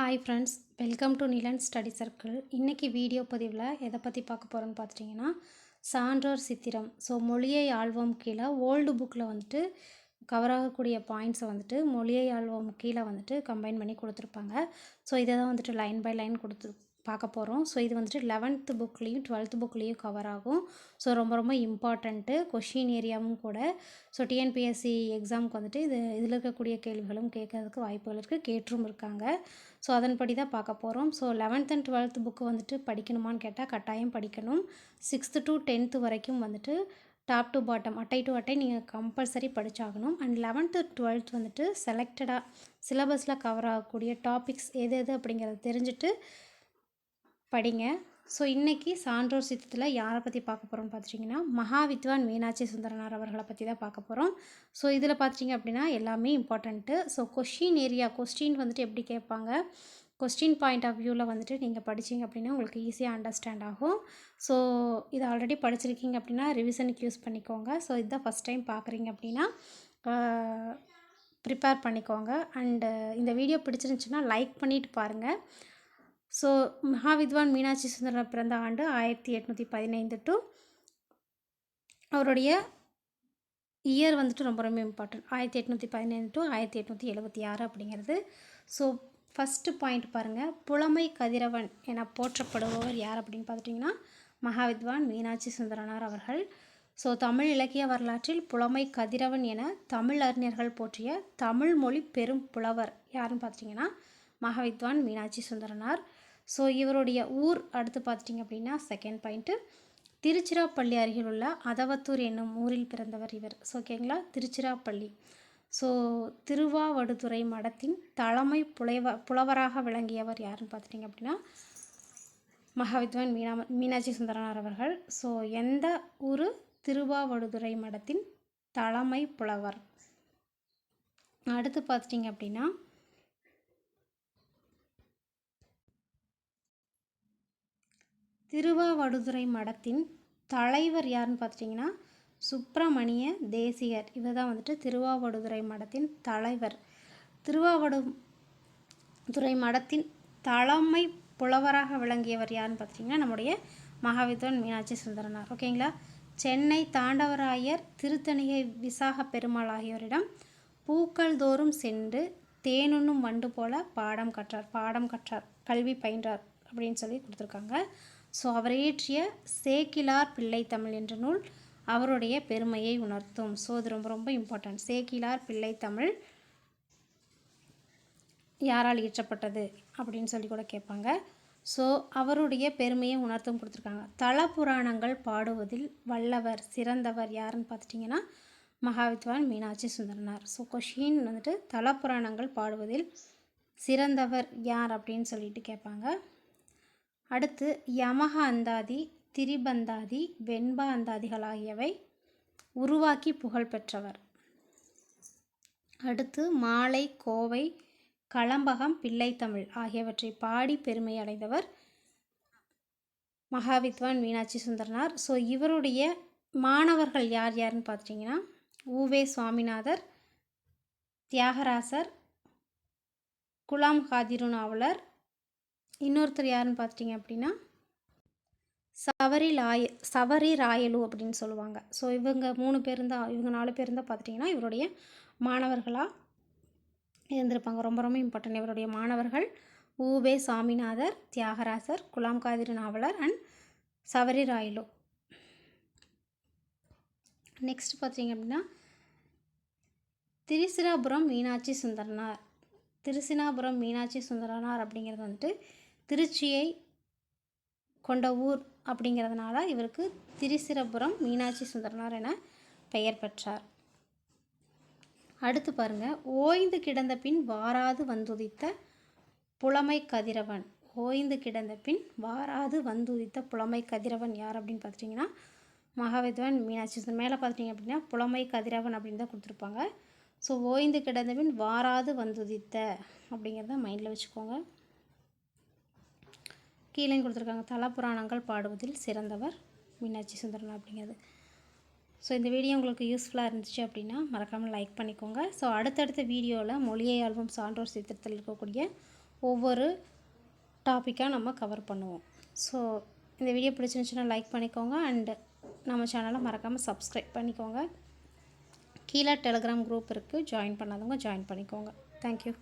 Hi friends welcome to Nilan study circle இன்றைக்கி video பதிவில் எதை பற்றி பார்க்க போகிறோன்னு பார்த்துட்டிங்கன்னா சான்றோர் சித்திரம். ஸோ மொழியை ஆழ்வம் கீழே ஓல்டு புக்கில் வந்துட்டு கவர் ஆகக்கூடிய பாயிண்ட்ஸை வந்துட்டு மொழியை ஆழ்வம் கீழே வந்துட்டு கம்பைன் பண்ணி கொடுத்துருப்பாங்க. ஸோ இதை தான் வந்துட்டு லைன் பை லைன் கொடுத்து பார்க்க போகிறோம் ஸோ இது வந்துட்டு லெவன்த்து புக்லேயும் டுவெல்த்து புக்லேயும் கவர் ஆகும். ஸோ ரொம்ப ரொம்ப இம்பார்ட்டண்ட்டு கொஷின் ஏரியாவும் கூட. ஸோ டிஎன்பிஎஸ்சி எக்ஸாமுக்கு வந்துட்டு இது இதில் இருக்கக்கூடிய கேள்விகளும் கேட்கறதுக்கு வாய்ப்புகள் இருக்குது கேட்டும் இருக்காங்க. ஸோ அதன்படி தான் பார்க்க போகிறோம் so eleventh and twelfth book வந்துட்டு படிக்கணுமான்னு கேட்டால் கட்டாயம் படிக்கணும். சிக்ஸ்த்து டு டென்த்து வரைக்கும் வந்துட்டு டாப் டு பாட்டம் அட்டை டு அட்டை நீங்கள் கம்பல்சரி படித்தாகணும் அண்ட் லெவன்த்து டுவெல்த் வந்துட்டு செலக்டடாக சிலபஸில் கவர் ஆகக்கூடிய டாபிக்ஸ் எது எது அப்படிங்கிறத தெரிஞ்சுட்டு படிங்க. ஸோ இன்றைக்கி சான்றோர் சித்தத்தில் யாரை பற்றி பார்க்க போகிறோம்னு பார்த்துட்டிங்கன்னா மகாவித்வான் மீனாட்சி சுந்தரனார் அவர்களை பற்றி தான் பார்க்க போகிறோம் ஸோ இதில் பார்த்துட்டிங்க அப்படின்னா எல்லாமே important so question area question வந்துட்டு எப்படி கேட்பாங்க? கொஸ்டின் பாயிண்ட் ஆஃப் வியூவில் வந்துட்டு நீங்கள் படித்தீங்க அப்படின்னா உங்களுக்கு ஈஸியாக அண்டர்ஸ்டாண்ட் ஆகும். ஸோ இது ஆல்ரெடி படிச்சிருக்கீங்க அப்படின்னா ரிவிஷனுக்கு யூஸ் பண்ணிக்கோங்க. ஸோ இதுதான் ஃபஸ்ட் டைம் பார்க்குறீங்க அப்படின்னா ப்ரிப்பேர் பண்ணிக்கோங்க. அண்டு இந்த வீடியோ பிடிச்சிருந்துச்சுன்னா லைக் பண்ணிவிட்டு பாருங்கள் ஸோ மகாவித்வான் மீனாட்சி சுந்தரர் பிறந்த ஆண்டு ஆயிரத்தி எட்நூற்றி பதினைந்து டு அவருடைய இயர் வந்துட்டு ரொம்ப ரொம்ப இம்பார்ட்டன்ட் ஆயிரத்தி எட்நூற்றி பதினைந்து டு ஆயிரத்தி எட்நூற்றி எழுபத்தி ஆறு அப்படிங்கிறது. ஸோ ஃபஸ்ட்டு பாயிண்ட் பாருங்கள் புலமை கதிரவன் என போற்றப்படுபவர் யார் அப்படின்னு பார்த்துட்டிங்கன்னா மகாவித்வான் மீனாட்சி சுந்தரனார் அவர்கள். ஸோ தமிழ் இலக்கிய வரலாற்றில் புலமை கதிரவன் என தமிழ் அறிஞர்கள் போற்றிய தமிழ் மொழி பெரும் புலவர் யாருன்னு பார்த்துட்டிங்கன்னா மகாவித்வான் மீனாட்சி சுந்தரனார். ஸோ இவருடைய ஊர் அடுத்து பார்த்துட்டிங்க அப்படின்னா செகண்ட் பாயிண்ட்டு திருச்சிராப்பள்ளி அருகில் உள்ள அதவத்தூர் என்னும் ஊரில் பிறந்தவர் இவர். ஸோ ஓகேங்களா திருச்சிராப்பள்ளி. ஸோ திருவாவடுதுறை மடத்தின் தலைமை புலைவ புலவராக விளங்கியவர் யாருன்னு பார்த்துட்டிங்க அப்படின்னா மகாவித்வான் மீனா மீனாட்சி சுந்தரனார் அவர்கள். ஸோ எந்த ஊர்? திருவாவடுதுறை மடத்தின் தலைமை புலவர். அடுத்து பார்த்துட்டிங்க அப்படின்னா திருவாவடுதுறை மடத்தின் தலைவர் யாருன்னு பார்த்துட்டிங்கன்னா சுப்பிரமணிய தேசிகர். இவர் தான் வந்துட்டு திருவாவடுதுறை மடத்தின் தலைவர். திருவாவடுதுறை மடத்தின் தலைமை புலவராக விளங்கியவர் யாருன்னு பார்த்துட்டிங்கன்னா நம்முடைய மகாவித்வான் மீனாட்சி சுந்தரனார். ஓகேங்களா? சென்னை தாண்டவராயர் திருத்தணிகை விசாக பெருமாள் ஆகியோரிடம் பூக்கள் தோறும் சென்று தேனுண்ணும் வண்டு போல பாடம் கற்றார். பாடம் கற்றார். கல்வி பயின்றார் அப்படின்னு சொல்லி கொடுத்துருக்காங்க. ஸோ அவர் இயற்றிய சேக்கிலார் பிள்ளை தமிழ் என்ற நூல் அவருடைய பெருமையை உணர்த்தும். ஸோ அது ரொம்ப ரொம்ப இம்பார்ட்டன்ட் சேக்கிலார் பிள்ளை தமிழ் யாரால் இயற்றப்பட்டது அப்படின்னு சொல்லி கூட கேட்பாங்க. ஸோ அவருடைய பெருமையை உணர்த்தும் கொடுத்துருக்காங்க. தல புராணங்கள் பாடுவதில் வல்லவர் சிறந்தவர் யாருன்னு பார்த்துட்டிங்கன்னா மகாவித்வான் மீனாட்சி சுந்தரனார். ஸோ கொஷின் வந்துட்டு தல புராணங்கள் பாடுவதில் சிறந்தவர் யார் அப்படின்னு சொல்லிட்டு கேட்பாங்க. அடுத்து யமக அந்தாதி திரிபந்தாதி வெண்ப அந்தாதிகள் ஆகியவை உருவாக்கி புகழ் பெற்றவர். அடுத்து மாலை கோவை களம்பகம் பிள்ளைத்தமிழ் ஆகியவற்றை பாடி பெருமை அடைந்தவர் மகாவித்வான் மீனாட்சி சுந்தரனார். ஸோ இவருடைய மாணவர்கள் யார் யாருன்னு பார்த்துட்டிங்கன்னா ஊவே சுவாமிநாதர் தியாகராசர் குலாம் காதிரு நாவலர் இன்னொருத்தர் யாருன்னு பார்த்துட்டிங்க அப்படின்னா சவரி லாய சவரி ராயலு அப்படின்னு சொல்லுவாங்க. ஸோ இவங்க மூணு பேர் தான் இவங்க நாலு பேர் தான் பார்த்துட்டிங்கன்னா இவருடைய மாணவர்களாக இருந்திருப்பாங்க. ரொம்ப ரொம்ப இம்பார்ட்டன்ட் இவருடைய மாணவர்கள் ஊவே சாமிநாதர் தியாகராசர் குலாம் காதிரி நாவலர் அண்ட் சவரி ராயலு. நெக்ஸ்ட் பார்த்தீங்க அப்படின்னா திருச்சிராபுரம் மீனாட்சி சுந்தரனார். திருச்சினாபுரம் மீனாட்சி சுந்தரனார் அப்படிங்கிறது வந்துட்டு திருச்சியை கொண்ட ஊர் அப்படிங்கிறதுனால இவருக்கு திருச்சிரபுரம் மீனாட்சி சுந்தரனார் என பெயர் பெற்றார். அடுத்து பாருங்கள் ஓய்ந்து கிடந்த பின் வாராது வந்துதித்த புலமை கதிரவன். ஓய்ந்து கிடந்த பின் வாராது வந்துதித்த புலமை கதிரவன் யார் அப்படின்னு பார்த்துட்டிங்கன்னா மகாவித்வான் மீனாட்சி சுந்தர் மேலே பார்த்துட்டிங்க அப்படின்னா புலமை கதிரவன் அப்படின்னு தான் கொடுத்துருப்பாங்க. ஸோ ஓய்ந்து கிடந்த பின் வாராது வந்துதித்த அப்படிங்கிறத மைண்டில் வச்சுக்கோங்க. கீழே கொடுத்துருக்காங்க. தலா புராணங்கள் பாடுவதில் சிறந்தவர் மீனாட்சி சுந்தரன் அப்படிங்கிறது. ஸோ இந்த வீடியோ உங்களுக்கு யூஸ்ஃபுல்லாக இருந்துச்சு அப்படின்னா மறக்காமல் லைக் பண்ணிக்கோங்க. ஸோ அடுத்தடுத்த வீடியோவில் மொழியை ஆல்பம் சான்றோர் சித்திரத்தில் இருக்கக்கூடிய ஒவ்வொரு டாப்பிக்காக நம்ம கவர் பண்ணுவோம். ஸோ இந்த வீடியோ பிடிச்சிருந்துச்சுன்னா லைக் பண்ணிக்கோங்க. அண்டு நம்ம சேனலை மறக்காமல் சப்ஸ்கிரைப் பண்ணிக்கோங்க. கீழே டெலிகிராம் குரூப் இருக்குது ஜாயின் பண்ணாதவங்க ஜாயின் பண்ணிக்கோங்க. Thank you